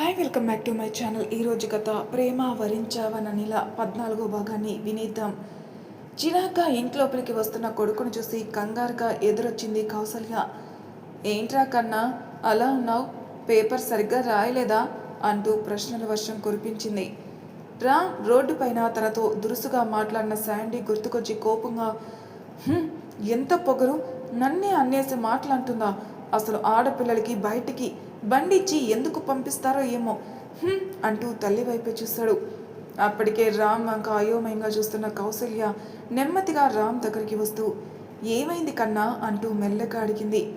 Hi welcome back to my channel. ఈరోజు కథ ప్రేమ వరించావననిల పద్నాలుగో భాగాన్ని వినేద్దాం. చిరాక ఇంట్లోపలికి వస్తున్న కొడుకును చూసి కంగారుగా ఎదురొచ్చింది కౌసల్య. ఏంట్రా కన్నా అలా ఉన్నావు? పేపర్ సరిగ్గా రాయలేదా? అంటూ ప్రశ్నల వర్షం కురిపించింది. రా రోడ్డు పైన తనతో దురుసుగా మాట్లాడిన శాండీ గుర్తుకొచ్చి కోపంగా ఎంత పొగరు? నన్నే అన్నేసి మాట్లాడుతుందా? అసలు ఆడపిల్లలకి బయటికి బండిచ్చి ఎందుకు పంపిస్తారో ఏమో. అంటూ తల్లి వైపే చూశాడు అప్పటికే రామ్ వంక అయోమయంగా చూస్తున్న కౌసల్య నెమ్మదిగా రామ్ దగ్గరికి వస్తూ ఏమైంది కన్నా? అంటూ మెల్లగా అడిగింది.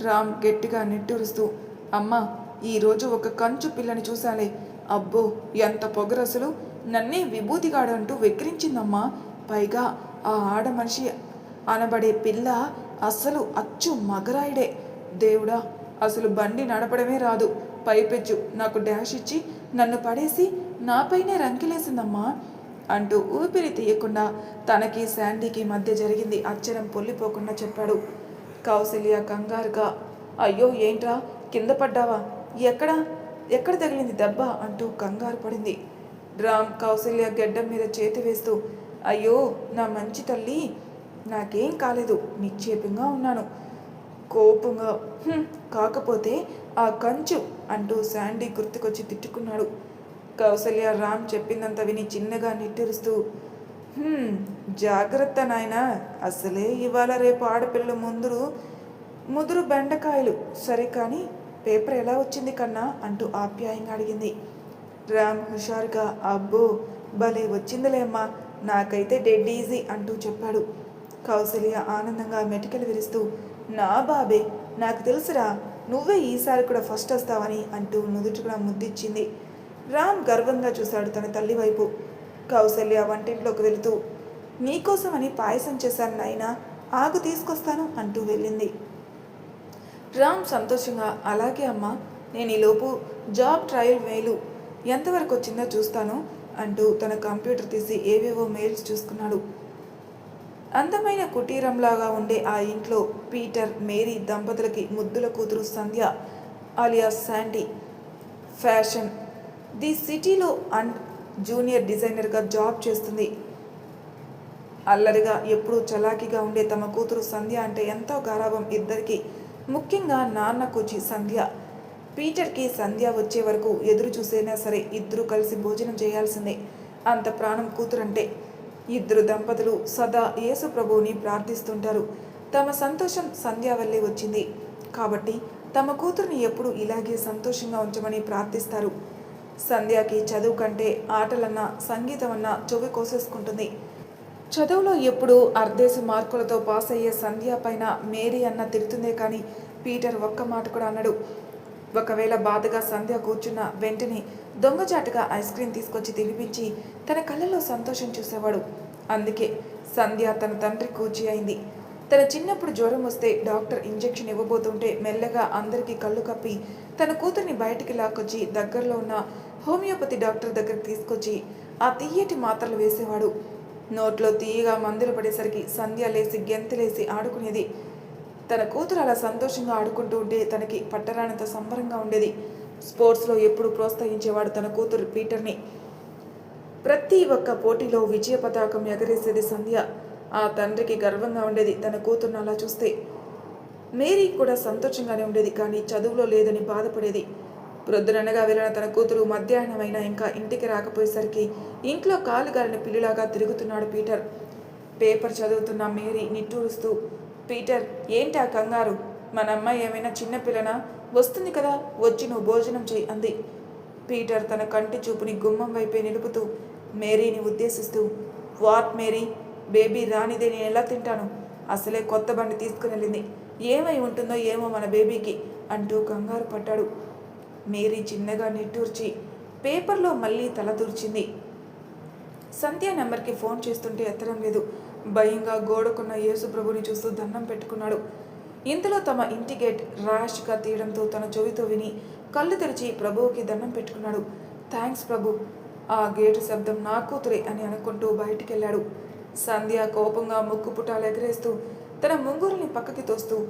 రామ్ గట్టిగా నిట్టూరుస్తూ అమ్మా ఈరోజు ఒక కంచు పిల్లని చూశాలే. అబ్బో ఎంత పొగరసలు నన్నే విభూతిగాడు అంటూ వెక్కిరించిందమ్మా. పైగా ఆ ఆడ మనిషి అనబడే పిల్ల అస్సలు అచ్చు మగరాయుడే. దేవుడా అసలు బండి నడపడమే రాదు. పైపెచ్చు. నాకు డాష్ ఇచ్చి నన్ను పడేసి నాపైనే రంకిలేసిందమ్మా అంటూ ఊపిరి తీయకుండా తనకి శాండీకి మధ్య జరిగింది అచ్చరం పొల్లిపోకుండా చెప్పాడు. కౌశల్య కంగారుగా అయ్యో ఏంట్రా? కింద పడ్డావా? ఎక్కడ? ఎక్కడ తగిలింది దెబ్బ? అంటూ కంగారు పడింది. రామ్ కౌసల్య గెడ్డం మీద చేతి వేస్తూ అయ్యో నా మంచి తల్లి నాకేం కాలేదు. నిక్షేపంగా ఉన్నాను. కోపంగా కాకపోతే ఆ కంచు అంటూ శాండీ గుర్తుకొచ్చి తిట్టుకున్నాడు. కౌసల్య రామ్ చెప్పిందంత విని చిన్నగా నిట్టూరుస్తూ జాగ్రత్త నాయనా అసలే ఇవాళ రేపు ఆడపిల్ల ముందురు ముదురు బెండకాయలు. సరే కానీ పేపర్ ఎలా వచ్చింది కన్నా అంటూ ఆప్యాయంగా అడిగింది. రామ్ హుషారుగా అబ్బో భలే వచ్చిందిలేమ్మా నాకైతే డెడ్ ఈజీ అంటూ చెప్పాడు. కౌసల్య ఆనందంగా మెటికలు విరుస్తూ నా బాబే నాకు తెలుసురా నువ్వే ఈసారి కూడా ఫస్ట్ వస్తావని అంటూ నుదుటిగా ముద్దిచ్చింది. రామ్ గర్వంగా చూశాడు తన తల్లి వైపు. కౌసల్య వంటింట్లోకి వెళుతూ నీకోసమని పాయసం చేశాను నాయనా ఆగు తీసుకొస్తాను అంటూ వెళ్ళింది. రామ్ సంతోషంగా అలాగే అమ్మా నేను ఈలోపు జాబ్ ట్రయల్ మెయిలు ఎంతవరకు వచ్చిందో చూస్తాను అంటూ తన కంప్యూటర్ తీసి ఏవేవో మెయిల్స్ చూసుకున్నాడు. అందమైన కుటీరంలాగా ఉండే ఆ ఇంట్లో పీటర్ మేరీ దంపతులకి ముద్దుల కూతురు Sandhya alias Sandy fashion. The సిటీలో అండ్ జూనియర్ డిజైనర్గా జాబ్ చేస్తుంది. అల్లరిగా ఎప్పుడూ చలాకీగా ఉండే తమ కూతురు సంధ్య అంటే ఎంతో గారాభం ఇద్దరికి. ముఖ్యంగా నాన్న కూచి సంధ్య. పీటర్కి సంధ్య వచ్చే వరకు ఎదురు చూసైనా సరే ఇద్దరు కలిసి భోజనం చేయాల్సిందే. అంత ప్రాణం కూతురంటే ఇద్దరు దంపతులు సదా యేసు ప్రభువుని ప్రార్థిస్తుంటారు. తమ సంతోషం సంధ్యా వల్లే వచ్చింది. కాబట్టి తమ కూతురుని ఎప్పుడు ఇలాగే సంతోషంగా ఉంచమని ప్రార్థిస్తారు. సంధ్యాకి చదువు కంటే ఆటలన్నా సంగీతం అన్నా చెవి కోసేసుకుంటుంది. చదువులో ఎప్పుడు అర్ధేసి మార్కులతో పాస్ అయ్యే సంధ్య పైన మేరీ అన్న తిరుగుతుందే కానీ పీటర్ ఒక్క మాట కూడా అన్నాడు ఒకవేళ బాధగా సంధ్య కూర్చున్న వెంటనే దొంగజాటుగా ఐస్ క్రీమ్ తీసుకొచ్చి తినిపించి తన కళ్ళలో సంతోషం చూసేవాడు. అందుకే సంధ్య తన తండ్రి కూచి అయింది. తన చిన్నప్పుడు జ్వరం వస్తే డాక్టర్ ఇంజెక్షన్ ఇవ్వబోతుంటే మెల్లగా అందరికీ కళ్ళు కప్పి తన కూతుర్ని బయటికి లాక్కొచ్చి దగ్గరలో ఉన్న హోమియోపతి డాక్టర్ దగ్గరికి తీసుకొచ్చి ఆ తీయటి మాత్రలు వేసేవాడు. నోట్లో తీయగా మందులు పడేసరికి సంధ్య లేసి గెంతులేసి ఆడుకునేది. తన కూతురు అలా సంతోషంగా ఆడుకుంటూ ఉంటే తనకి పట్టరానంత సంబరంగా ఉండేది. స్పోర్ట్స్లో ఎప్పుడు ప్రోత్సహించేవాడు తన కూతురు పీటర్ని. ప్రతి ఒక్క పోటీలో విజయ పతాకం ఎగరేసేది సంధ్య. ఆ తండ్రికి గర్వంగా ఉండేది తన కూతురును అలా చూస్తే. మేరీ కూడా సంతోషంగానే ఉండేది కానీ చదువులో లేదని బాధపడేది. ప్రొద్దుననగా వెళ్ళిన తన కూతురు మధ్యాహ్నమైన ఇంకా ఇంటికి రాకపోయేసరికి ఇంట్లో కాలు గారిన పిల్లిలాగా తిరుగుతున్నాడు పీటర్. పేపర్ చదువుతున్న మేరీ నిట్టూరుస్తూ పీటర్ ఏంటా కంగారు? మన అమ్మాయి ఏమైనా చిన్నపిల్లనా వస్తుంది కదా వచ్చి నువ్వు భోజనం చేయి అంది. పీటర్ తన కంటి చూపుని గుమ్మం వైపే నిలుపుతూ మేరీని ఉద్దేశిస్తూ వాట్ మేరీ బేబీ రానిదే నేను ఎలా తింటాను? అసలే కొత్త బండి తీసుకుని వెళ్ళింది. ఏమై ఉంటుందో ఏమో మన బేబీకి అంటూ కంగారు పడ్డాడు. మేరీ చిన్నగా నిట్టూర్చి పేపర్లో మళ్ళీ తల దూర్చింది సంధ్య నెంబర్కి ఫోన్ చేస్తుంటే ఎత్తడం లేదు. భయంగా గోడకున్న యేసుప్రభుని చూస్తూ దండం పెట్టుకున్నాడు. ఇంతలో తమ ఇంటి గేట్ ర్యాష్గా తీయడంతో తన చెవితో విని కళ్ళు తెరిచి ప్రభువుకి దండం పెట్టుకున్నాడు. థ్యాంక్స్ ప్రభు ఆ గేటు శబ్దం నా కూతురే అని అనుకుంటూ బయటికి వెళ్ళాడు సంధ్య కోపంగా ముక్కు పుటాలు ఎగరేస్తూ తన ముంగురుని పక్కకి తోస్తూ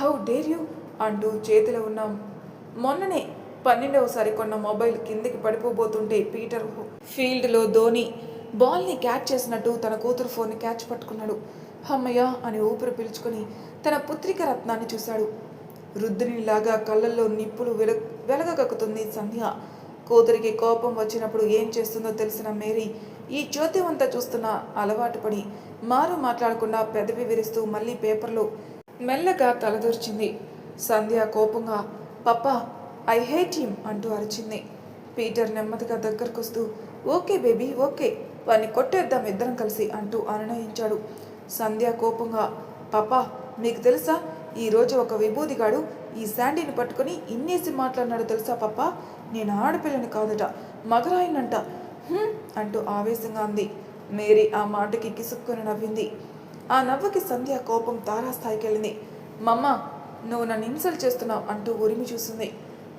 హౌ డేర్ యూ? అంటూ చేతిలో ఉన్నాం. మొన్ననే పన్నెండవసారి కొన్న మొబైల్ కిందికి పడిపోబోతుంటే పీటర్ ఫీల్డ్లో ధోని బాల్ని క్యాచ్ చేసినట్టు తన కూతురు ఫోన్ని క్యాచ్ పట్టుకున్నాడు. హమ్మయ్య అని ఊపిరి పీల్చుకొని తన పుత్రిక రత్నాన్ని చూశాడు. రుద్రునిలాగా కళ్ళల్లో నిప్పులు వెల వెలగగక్కుతుంది సంధ్య. కూతురికి కోపం వచ్చినప్పుడు ఏం చేస్తుందో తెలిసిన మేరీ ఈ జ్యోతివంతా చూస్తున్న అలవాటు పడి మారు మాట్లాడకుండా పెదవి విరుస్తూ మళ్ళీ పేపర్లో మెల్లగా తలదూర్చింది సంధ్య కోపంగా పప్పా ఐ హేట్ హిమ్ అంటూ అరిచింది. పీటర్ నెమ్మదిగా దగ్గరకొస్తూ ఓకే బేబీ ఓకే వాడిని కొట్టేద్దాం ఇద్దరం కలిసి అంటూ అనునయించాడు. సంధ్య కోపంగా పాపా మీకు తెలుసా? ఈరోజు ఒక విభూతిగాడు ఈ శాండీని పట్టుకొని ఇన్నేసి మాట్లాడినాడు తెలుసా పాపా? నేను ఆడపిల్లని కాదట మగరాయినంట. అంటూ ఆవేశంగా అంది. మేరీ ఆ మాటకి కిసుక్కుని నవ్వింది. ఆ నవ్వుకి సంధ్య కోపం తారాస్థాయికి వెళ్ళింది మమ్మ నువ్వు నన్ను ఇన్సల్ట్ చేస్తున్నావు అంటూ ఉరిమి చూసింది.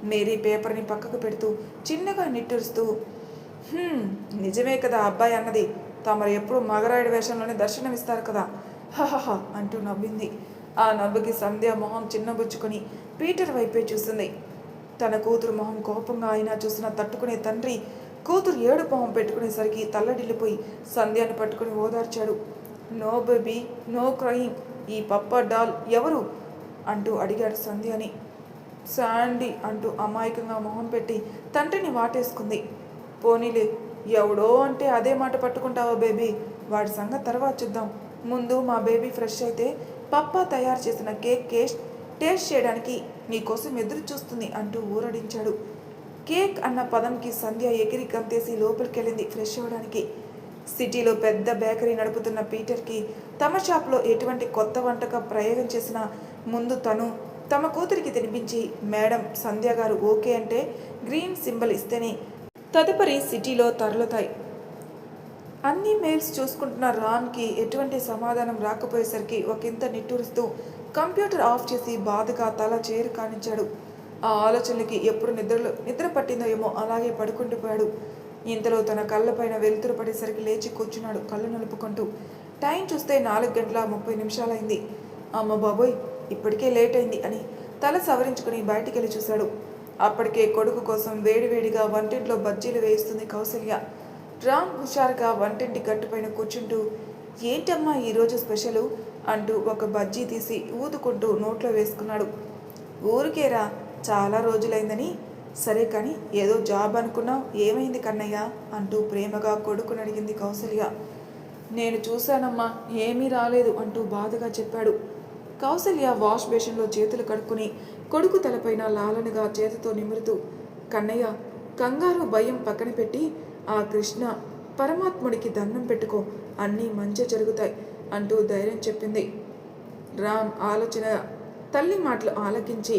మేరీ పేపర్ని పక్కకు పెడుతూ చిన్నగా నిట్టూరుస్తూ నిజమే కదా అబ్బాయి అన్నది. తమరు ఎప్పుడు మగరాయుడు వేషంలోనే దర్శనమిస్తారు కదా. హహహ అంటూ నవ్వింది. ఆ నవ్వుకి సంధ్య మొహం చిన్నబుచ్చుకొని పీటర్ వైపే చూసింది. తన కూతురు మొహం కోపంగా అయినా చూసిన తట్టుకునే తండ్రి కూతురు ఏడు మొహం పెట్టుకునేసరికి తల్లడిల్లిపోయి సంధ్యను పట్టుకుని ఓదార్చాడు. నో బేబీ నో క్రయింగ్ ఈ పప్ప డాల్ ఎవరు? అంటూ అడిగాడు సంధ్యని. శాండీ అంటూ అమాయకంగా మొహం పెట్టి తండ్రిని వాటేసుకుంది. పోనీలే ఎవడో అంటే అదే మాట పట్టుకుంటావా బేబీ? వాడి సంగతి తర్వాత చూద్దాం. ముందు మా బేబీ ఫ్రెష్ అయితే పప్పా తయారు చేసిన కేక్ కేస్ట్ టేస్ట్ చేయడానికి నీకోసం ఎదురు చూస్తుంది అంటూ ఊరడించాడు. కేక్ అన్న పదంకి సంధ్య ఎగిరి గంతేసి లోపలికి వెళ్ళింది ఫ్రెష్ అవ్వడానికి. సిటీలో పెద్ద బేకరీ నడుపుతున్న పీటర్కి తమ షాప్లో ఎటువంటి కొత్త వంటకం ప్రయోగం చేసిన ముందు తను తమ కూతురికి తినిపించి మేడం సంధ్య గారు ఓకే అంటే గ్రీన్ సింబల్ ఇస్తేనే తదుపరి సిటీలో తరలుతాయి. అన్ని మెయిల్స్ చూసుకుంటున్న రాన్కి ఎటువంటి సమాధానం రాకపోయేసరికి ఒకంత నిట్టూరుస్తూ కంప్యూటర్ ఆఫ్ చేసి బాధగా తల చేరు కానించాడు. ఆ ఆలోచనలకి ఎప్పుడు నిద్రలో నిద్ర పట్టిందో ఏమో అలాగే పడుకుంటూ పోయాడు. ఇంతలో తన కళ్ళపైన వెలుతురు పడేసరికి లేచి కూర్చున్నాడు కళ్ళు నలుపుకుంటూ. టైం చూస్తే నాలుగు గంటల ముప్పై నిమిషాలైంది. అమ్మ బాబోయ్ ఇప్పటికే లేట్ అయింది అని తల సవరించుకుని బయటికి వెళ్ళి చూశాడు. అప్పటికే కొడుకు కోసం వేడివేడిగా వంటింట్లో బజ్జీలు వేయిస్తుంది కౌసల్య. రామ్ హుషారుగా వంటింటి గట్టుపైన కూర్చుంటూ ఏంటమ్మా ఈరోజు స్పెషలు? అంటూ ఒక బజ్జీ తీసి ఊదుకుంటూ నోట్లో వేసుకున్నాడు. ఊరికేరా చాలా రోజులైందని. సరే కానీ ఏదో జాబ్ అనుకున్నావు ఏమైంది కన్నయ్య? అంటూ ప్రేమగా కొడుకుని అడిగింది కౌసల్య. నేను చూశానమ్మా ఏమీ రాలేదు అంటూ బాధగా చెప్పాడు. కౌసల్య వాష్ బేషన్లో చేతులు కడుక్కుని కొడుకు తలపైన లాలనగా చేతితో నిమురుతూ కన్నయ్య కంగారు భయం పక్కన పెట్టి ఆ కృష్ణ పరమాత్ముడికి దండం పెట్టుకో అన్నీ మంచి జరుగుతాయి అంటూ ధైర్యం చెప్పింది. రామ్ ఆలోచన తల్లి మాటలు ఆలకించి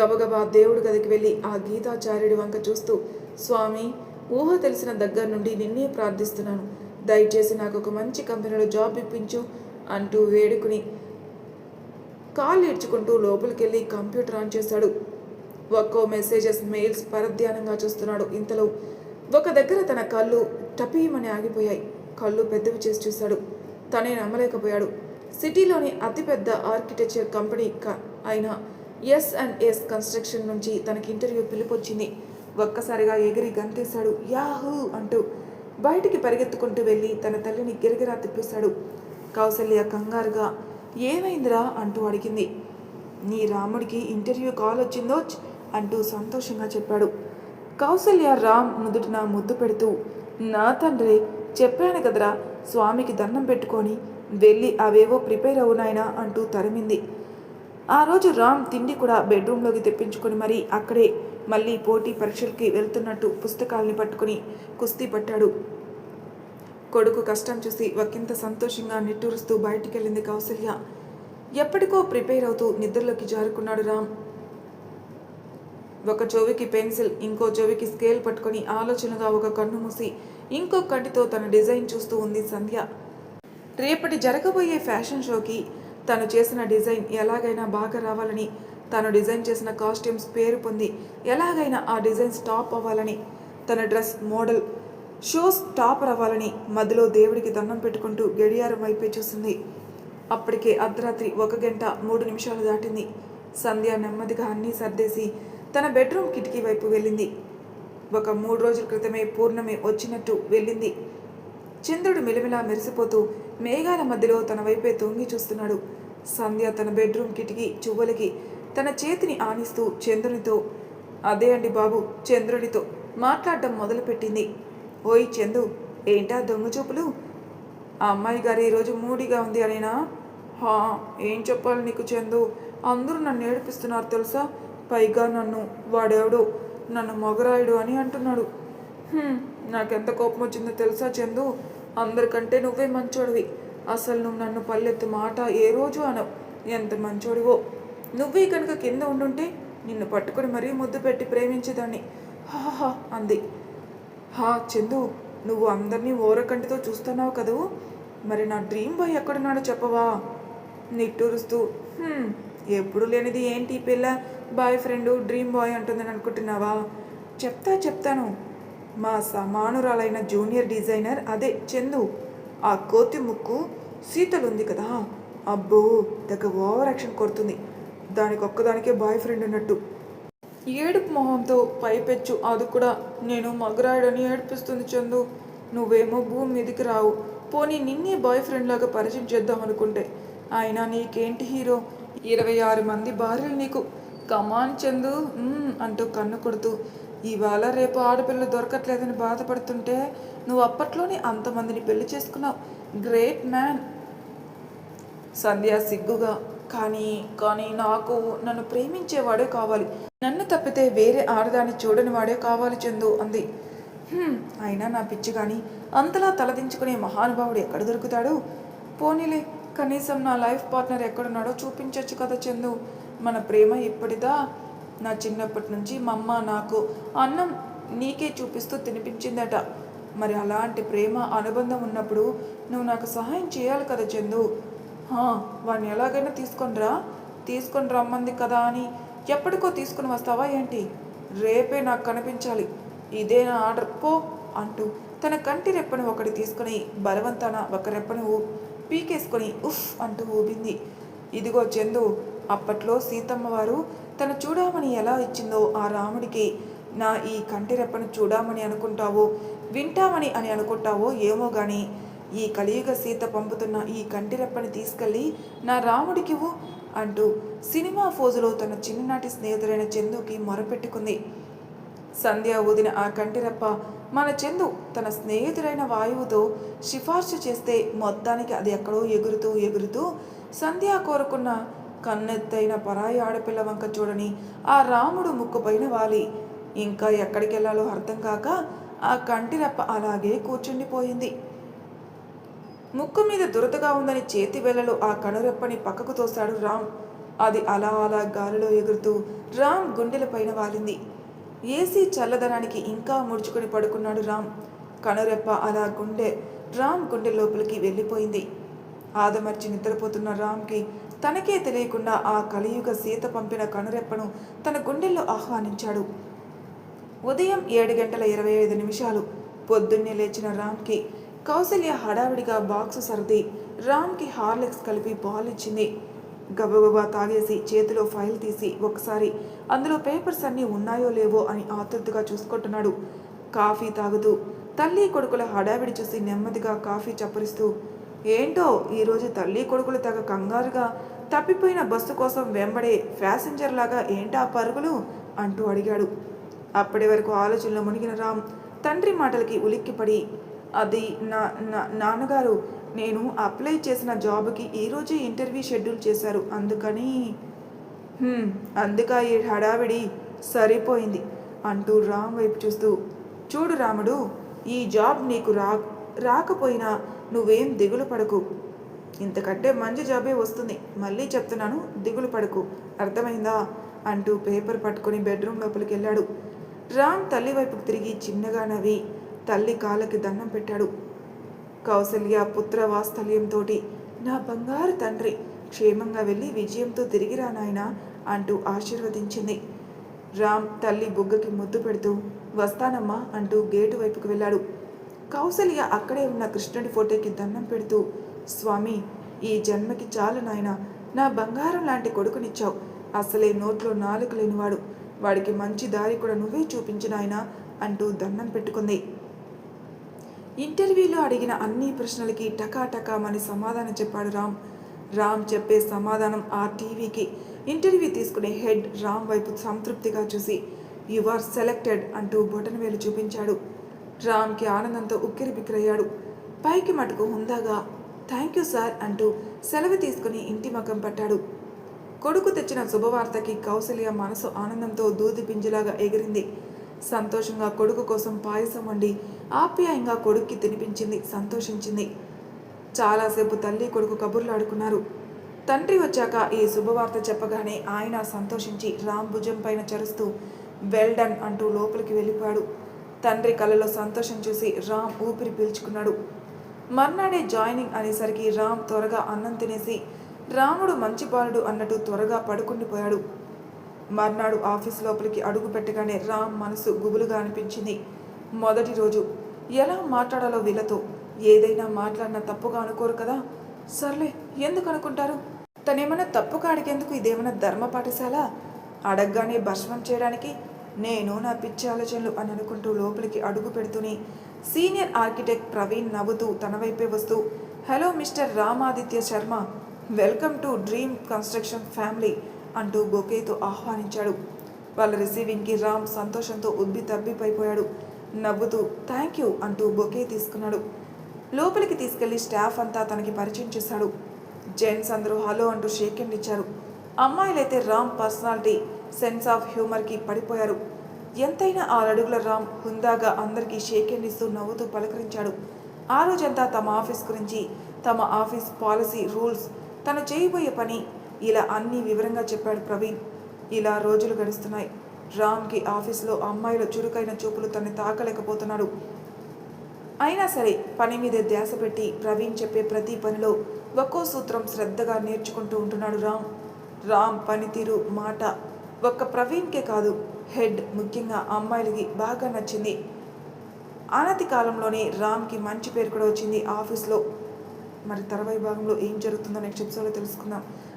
గబగబా దేవుడి గదికి వెళ్ళి ఆ గీతాచార్యుడి వంక చూస్తూ స్వామి ఊహ తెలిసిన దగ్గర నుండి నిన్నే ప్రార్థిస్తున్నాను. దయచేసి నాకు ఒక మంచి కంపెనీలో జాబ్ ఇప్పించు అంటూ వేడుకుని కాల్ ఏడ్చుకుంటూ లోపలికి వెళ్ళి కంప్యూటర్ ఆన్ చేశాడు. ఒక్కో మెసేజెస్ మెయిల్స్ పరధ్యానంగా చూస్తున్నాడు ఇంతలో. ఒక దగ్గర తన కళ్ళు టపీమని ఆగిపోయాయి. కళ్ళు పెద్దవి చేసి చూశాడు. తనే నమ్మలేకపోయాడు. సిటీలోని అతిపెద్ద ఆర్కిటెక్చర్ కంపెనీ అయిన ఎస్ అండ్ ఎస్ కన్స్ట్రక్షన్ నుంచి తనకి ఇంటర్వ్యూ పిలుపొచ్చింది. ఒక్కసారిగా ఎగిరి గంతేశాడు యాహూ! అంటూ బయటికి పరిగెత్తుకుంటూ వెళ్ళి తన తల్లిని గిరగిరా తిప్పేశాడు. కౌసల్య కంగారుగా ఏమైందిరా అంటూ అడిగింది. నీ రాముడికి ఇంటర్వ్యూ కాల్ వచ్చిందో అంటూ సంతోషంగా చెప్పాడు. కౌసల్య రామ్ నుదుటిన ముద్దు పెడుతూ నా తండ్రి చెప్పాను కదరా స్వామికి దండం పెట్టుకొని వెళ్ళి అవేవో ప్రిపేర్ అవునాయనా అంటూ తరిమింది. ఆ రోజు రామ్ తిండి కూడా బెడ్రూమ్లోకి తెప్పించుకొని మరీ అక్కడే మళ్ళీ పోటీ పరీక్షలకి వెళ్తున్నట్టు పుస్తకాల్ని పట్టుకుని కుస్తీ పట్టాడు. కొడుకు కష్టం చూసి ఒకంత సంతోషంగా నిట్టూరుస్తూ బయటికెళ్ళింది కౌసల్య. ఎప్పటికో ప్రిపేర్ అవుతూ నిద్రలోకి జారుకున్నాడు రామ్. ఒక చెవికి పెన్సిల్ ఇంకో చెవికి స్కేల్ పట్టుకొని ఆలోచనగా ఒక కన్ను మూసి ఇంకో కంటితో తన డిజైన్ చూస్తూ ఉంది సంధ్య. రేపటి జరగబోయే ఫ్యాషన్ షోకి తను చేసిన డిజైన్ ఎలాగైనా బాగా రావాలని తను డిజైన్ చేసిన కాస్ట్యూమ్స్ పేరు పొంది ఎలాగైనా ఆ డిజైన్స్ టాప్ అవ్వాలని తన డ్రెస్ మోడల్ షోస్ టాప్ అవ్వాలని మధ్యలో దేవుడికి దండం పెట్టుకుంటూ గడియారం వైపే చూసింది. అప్పటికే అర్ధరాత్రి ఒక గంట మూడు నిమిషాలు దాటింది. సంధ్య నెమ్మదిగా అన్నీ సర్దేసి తన బెడ్రూమ్ కిటికీ వైపు వెళ్ళింది. ఒక మూడు రోజుల క్రితమే పూర్ణమి వచ్చినట్టు వెళ్ళింది. చంద్రుడు మిలమిలా మెరిసిపోతూ మేఘాల మధ్యలో తన వైపే తొంగి చూస్తున్నాడు. సంధ్య తన బెడ్రూమ్ కిటికీ చువ్వలకి తన చేతిని ఆనిస్తూ చంద్రునితో అదే అండి బాబు చంద్రునితో మాట్లాడటం మొదలుపెట్టింది. ఓయ్ చందు ఏంటా దొంగ చూపులు? ఆ అమ్మాయి గారు ఈరోజు మూడీగా ఉంది అనేనా? హా ఏం చెప్పాలి నీకు చందు? అందరూ నన్ను ఏడిపిస్తున్నారు తెలుసా? పైగా నన్ను వాడేవాడు? నన్ను మొగరాయుడు అని అంటున్నాడు. నాకెంత కోపం వచ్చిందో తెలుసా చందు? అందరికంటే నువ్వే మంచోడివి. అసలు నువ్వు నన్ను పల్లెత్తు మాట ఏ రోజు అనవు. ఎంత మంచోడివో. నువ్వే కనుక కింద ఉండుంటే నిన్ను పట్టుకొని మరీ ముద్దు పెట్టి ప్రేమించేదాన్ని. హాహా అంది. హా చందు నువ్వు అందరినీ ఓరకంటితో చూస్తున్నావు కదూ? మరి నా డ్రీమ్ బాయ్ ఎక్కడున్నాడో చెప్పవా? నిట్టూరుస్తూ ఎప్పుడు లేనిది ఏంటి పిల్ల? బాయ్ ఫ్రెండ్ డ్రీమ్ బాయ్ అంటుందని అనుకుంటున్నావా? చెప్తా చెప్తాను. మా సమానురాలైన జూనియర్ డిజైనర్ అదే చందు. ఆ కోతి ముక్కు శీతలు ఉంది కదా. అబ్బో దగ్గర ఓవర్ యాక్షన్ కొడుతుంది. దానికి ఒక్కదానికే బాయ్ ఫ్రెండ్ ఉన్నట్టు. ఏడుపు మొహంతో పైపెచ్చు. అది కూడా నేను మగరాయుడని ఏడిపిస్తుంది చందు. నువ్వేమో భూమి మీదకి రావు. పోనీ నిన్నే బాయ్ ఫ్రెండ్ లాగా పరిచయం చేద్దాం అనుకుంటే. అయినా నీకేంటి హీరో? ఇరవై ఆరు మంది భార్యలు నీకు. Come on Chandu. అంటూ కన్ను కొడుతూ. ఇవాళ రేపు ఆడపిల్ల దొరకట్లేదని బాధపడుతుంటే నువ్వు అప్పట్లోనే అంతమందిని పెళ్ళి చేసుకున్నావు. గ్రేట్ మ్యాన్ సంధ్య సిగ్గుగా కానీ కానీ నాకు నన్ను ప్రేమించేవాడే కావాలి. నన్ను తప్పితే వేరే ఆడదాన్ని చూడని వాడే కావాలి చందు అంది. అయినా నా పిచ్చి కానీ అంతలా తలదించుకునే మహానుభావుడు ఎక్కడ దొరుకుతాడు? పోనీలే కనీసం నా లైఫ్ పార్ట్నర్ ఎక్కడున్నాడో చూపించవచ్చు కదా చందు. మన ప్రేమ ఇప్పటిదా? నా చిన్నప్పటి నుంచి మా అమ్మ నాకు అన్నం నీకే చూపిస్తూ తినిపించిందట. మరి అలాంటి ప్రేమ అనుబంధం ఉన్నప్పుడు నువ్వు నాకు సహాయం చేయాలి కదా చందు? వాడిని ఎలాగైనా తీసుకొని రా. తీసుకొని రమ్మంది కదా అని ఎప్పటికో తీసుకుని వస్తావా ఏంటి? రేపే నాకు కనిపించాలి. ఇదే నా ఆర్డర్. పో అంటూ తన కంటి రెప్పను ఒకటి తీసుకుని బలవంతాన ఒక రెప్పను పీకేసుకొని ఉఫ్ అంటూ ఊబింది ఇదిగో చందు అప్పట్లో సీతమ్మ వారు తన చూడమని ఎలా ఇచ్చిందో ఆ రాముడికి నా ఈ కంటి రెప్పను చూడమని అనుకుంటావో వింటామని అని అనుకుంటావో ఏమో కానీ ఈ కలియుగ సీత పంపుతున్న ఈ కంటిరెప్పని తీసుకెళ్ళి నా రాముడికివ్వు అంటూ సినిమా ఫోజులో తన చిన్ననాటి స్నేహితుడైన చందుకి మొరపెట్టుకుంది. సంధ్య ఊదిన ఆ కంటిరెప్ప మన చందు తన స్నేహితుడైన వాయువుతో సిఫార్సు చేస్తే మొత్తానికి అది ఎక్కడో ఎగురుతూ ఎగురుతూ సంధ్య కోరుకున్న కన్నెత్తైన పరాయి ఆడపిల్ల వంక చూడని ఆ రాముడు ముక్కుపైన వాలి. ఇంకా ఎక్కడికి వెళ్ళాలో అర్థం కాక ఆ కంటిరెప్ప అలాగే కూర్చుండిపోయింది. ముక్కు మీద దురదగా ఉందని చేతి వేళ్ళలో ఆ కనురెప్పని పక్కకు తోశాడు రామ్. అది అలా అలా గాలిలో ఎగురుతూ రామ్ గుండెలపైన వాలింది. ఏసీ చల్లదనానికి ఇంకా ముడుచుకొని పడుకున్నాడు రామ్. కనురెప్ప అలా గుండె రామ్ గుండె లోపలికి వెళ్ళిపోయింది. ఆదమర్చి నిద్రపోతున్న రామ్కి తనకే తెలియకుండా ఆ కలియుగ సీత పంపిన కనురెప్పను తన గుండెల్లో ఆహ్వానించాడు. ఉదయం ఏడు గంటల ఇరవై ఐదు నిమిషాలు పొద్దున్నే లేచిన రామ్కి కౌసల్య హడావిడిగా బాక్సు సర్ది రామ్కి హార్లిక్స్ కలిపి పాలు ఇచ్చింది. గబగబా తాగేసి చేతిలో ఫైల్ తీసి ఒకసారి అందులో పేపర్స్ అన్నీ ఉన్నాయో లేవో అని ఆతృతగా చూసుకుంటున్నాడు. కాఫీ తాగుతూ తల్లి కొడుకుల హడావిడి చూసి నెమ్మదిగా కాఫీ చప్పరిస్తూ ఏంటో ఈరోజు తల్లి కొడుకులు తగ కంగారుగా తప్పిపోయిన బస్సు కోసం వెంబడే ప్యాసింజర్ లాగా ఏంటా పరుగులు? అంటూ అడిగాడు. అప్పటి వరకు ఆలోచనలో మునిగిన రామ్ తండ్రి మాటలకి ఉలిక్కిపడి అది నా నా- నాన్నగారు నేను అప్లై చేసిన జాబ్కి ఈరోజే ఇంటర్వ్యూ షెడ్యూల్ చేశారు. అందుకని అందుక ఈ హడావిడి సరిపోయింది అంటూ రామ్ వైపు చూస్తూ చూడు రాముడు ఈ జాబ్ నీకు రా రాకపోయినా నువ్వేం దిగులు పడకు. ఇంతకంటే మంచి జాబే వస్తుంది. మళ్ళీ చెప్తున్నాను దిగులు పడకు. అర్థమైందా? అంటూ పేపర్ పట్టుకొని బెడ్రూమ్ లోపలికి వెళ్ళాడు. రామ్ తల్లి వైపుకు తిరిగి చిన్నగా నవ్వి తల్లి కాళ్ళకి దండం పెట్టాడు. కౌసల్య పుత్ర వాత్సల్యంతో నా బంగారు తండ్రి క్షేమంగా వెళ్ళి విజయంతో తిరిగిరా నాయనా అంటూ ఆశీర్వదించింది. రామ్ తల్లి బుగ్గకి ముద్దు పెడుతూ వస్తానమ్మా అంటూ గేటు వైపుకు వెళ్ళాడు. కౌసల్య అక్కడే ఉన్న కృష్ణుడి ఫోటోకి దండం పెడుతూ స్వామి ఈ జన్మకి చాలు నాయనా. నా బంగారం లాంటి కొడుకునిచ్చావు. అసలే నోట్లో నాలుక లేనివాడు. వాడికి మంచి దారి కూడా నువ్వే చూపించిన ఆయన అంటూ దండం పెట్టుకుంది. ఇంటర్వ్యూలో అడిగిన అన్ని ప్రశ్నలకి టకాటకామని సమాధానం చెప్పాడు రామ్. రామ్ చెప్పే సమాధానం ఆ టీవీకి. ఇంటర్వ్యూ తీసుకునే హెడ్ రామ్ వైపు సంతృప్తిగా చూసి యు ఆర్ సెలెక్టెడ్ అంటూ బొటనవేలు చూపించాడు. రామ్కి ఆనందంతో ఉక్కిరి బిక్కిరయ్యాడు పైకి మటుకు హుందాగా థ్యాంక్ యూ సార్ అంటూ సెలవు తీసుకుని ఇంటి మకం పట్టాడు. కొడుకు తెచ్చిన శుభవార్తకి కౌసల్య మనసు ఆనందంతో దూది పింజలాగా ఎగిరింది. సంతోషంగా కొడుకు కోసం పాయసం వండి ఆప్యాయంగా కొడుక్కి తినిపించింది సంతోషించింది. చాలాసేపు తల్లి కొడుకు కబుర్లు ఆడుకున్నారు తండ్రి వచ్చాక ఈ శుభవార్త చెప్పగానే ఆయన సంతోషించి రామ్ భుజం పైన చరుస్తూ వెల్డన్ అంటూ లోపలికి వెళ్ళిపోయాడు. తండ్రి కళ్ళలో సంతోషం చూసి రామ్ ఊపిరి పీల్చుకున్నాడు. మర్నాడే జాయినింగ్ అనేసరికి రామ్ త్వరగా అన్నం తినేసి రాముడు మంచి బాలుడు అన్నట్టు త్వరగా పడుకుండిపోయాడు. మర్నాడు ఆఫీస్ లోపలికి అడుగు పెట్టగానే రామ్ మనసు గుబులుగా అనిపించింది. మొదటి రోజు ఎలా మాట్లాడాలో వీళ్ళతో? ఏదైనా మాట్లాడినా తప్పుగా అనుకోరు కదా? సర్లే ఎందుకు అనుకుంటారు? తనేమైనా తప్పుగా అడిగేందుకు ఇదేమైనా ధర్మ పాఠశాల? అడగగానే భస్మం చేయడానికి నేను నా పిచ్చి ఆలోచనలు అని అనుకుంటూ లోపలికి అడుగు పెడుతూనే సీనియర్ ఆర్కిటెక్ట్ ప్రవీణ్ నవ్వుతూ తన వైపే వస్తూ hello mister Ramaditya Sharma welcome to dream construction family. అంటూ బొకేతో ఆహ్వానించాడు. వాళ్ళ రిసీవింగ్కి రామ్ సంతోషంతో ఉబ్బి తబ్బిపైపోయాడు నవ్వుతూ థ్యాంక్ యూ అంటూ బొకే తీసుకున్నాడు. లోపలికి తీసుకెళ్ళి స్టాఫ్ అంతా తనకి పరిచయం చేశాడు. జెంట్స్ అందరూ హలో అంటూ షేక్ హ్యాండ్ ఇచ్చారు. అమ్మాయిలైతే రామ్ పర్సనాలిటీ సెన్స్ ఆఫ్ హ్యూమర్కి పడిపోయారు. ఎంతైనా ఆరడుగుల రామ్ హుందాగా అందరికీ షేక్ హ్యాండ్ ఇస్తూ నవ్వుతూ పలకరించాడు. ఆ రోజంతా తమ ఆఫీస్ గురించి తమ ఆఫీస్ పాలసీ రూల్స్ తను చేయబోయే పని ఇలా అన్నీ వివరంగా చెప్పాడు ప్రవీణ్. ఇలా రోజులు గడుస్తున్నాయి. రామ్కి ఆఫీస్లో అమ్మాయిల చురుకైన చూపులు తన్ని తాకలేకపోతున్నాడు. అయినా సరే పని మీద ధ్యాస పెట్టి ప్రవీణ్ చెప్పే ప్రతి పనిలో ఒక్కో సూత్రం శ్రద్ధగా నేర్చుకుంటూ ఉంటున్నాడు రామ్. రామ్ పనితీరు మాట ఒక్క ప్రవీణ్కే కాదు హెడ్ ముఖ్యంగా అమ్మాయిలకి బాగా నచ్చింది. ఆనతి కాలంలోనే రామ్కి మంచి పేరు కూడా వచ్చింది ఆఫీస్లో. మరి తర్వాయి భాగంలో ఏం జరుగుతుందో నెక్స్ట్ ఎపిసోడ్లో తెలుసుకుందాం.